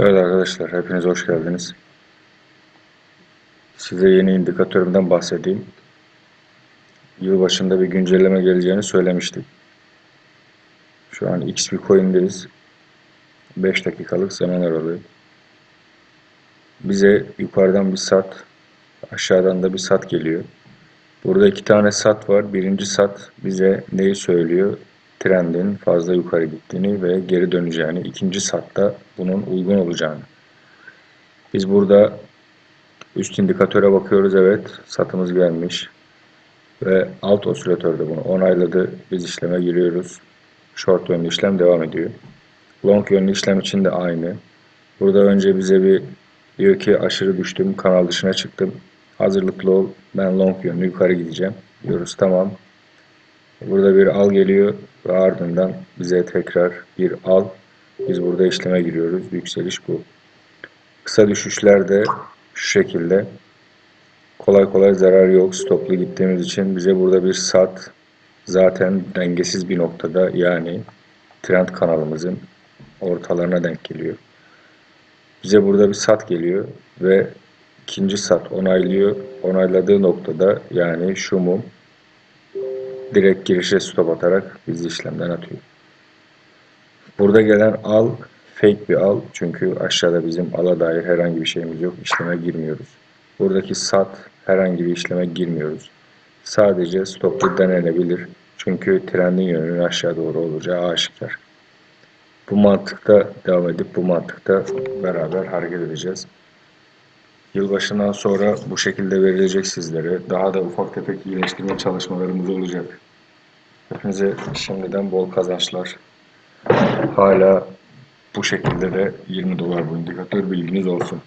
Evet arkadaşlar, hepiniz hoş geldiniz. Size yeni indikatörümden bahsedeyim. Yılbaşında bir güncelleme geleceğini söylemiştik. Şu an X bir coin'deyiz. 5 dakikalık zaman aralığı. Bize yukarıdan bir sat, aşağıdan da bir sat geliyor. Burada iki tane sat var. Birinci sat bize neyi söylüyor? Trendin fazla yukarı gittiğini ve geri döneceğini. İkinci satta bunun uygun olacağını. Biz burada üst indikatöre bakıyoruz. Evet, satımız gelmiş. Ve alt osilatör de bunu onayladı. Biz işleme giriyoruz. Short yönlü işlem devam ediyor. Long yönlü işlem için de aynı. Burada önce bize bir diyor ki aşırı düştüm, kanal dışına çıktım. Hazırlıklı ol, ben long yönlü yukarı gideceğim. Diyoruz tamam. Burada bir al geliyor ve ardından bize tekrar bir al. Biz burada işleme giriyoruz. Yükseliş bu. Kısa düşüşlerde şu şekilde. Kolay kolay zarar yok. Stoplu gittiğimiz için bize burada bir sat zaten dengesiz bir noktada yani trend kanalımızın ortalarına denk geliyor. Bize burada bir sat geliyor ve ikinci sat onaylıyor. Onayladığı noktada yani şu mum direkt girişe stop atarak bizi işlemden atıyor. Burada gelen al fake bir al çünkü aşağıda bizim ala dair herhangi bir şeyimiz yok. İşleme girmiyoruz. Buradaki sat herhangi bir işleme girmiyoruz. Sadece stoplu denenebilir. Çünkü trendin yönünün aşağı doğru olacağı aşikar. Bu mantıkta devam edip bu mantıkta beraber hareket edeceğiz. Yılbaşından sonra bu şekilde verilecek sizlere. Daha da ufak tefek iyileştirme çalışmalarımız olacak. Hepinize şimdiden bol kazançlar. Hala bu şekilde de 20 dolar bu indikatör bilginiz olsun.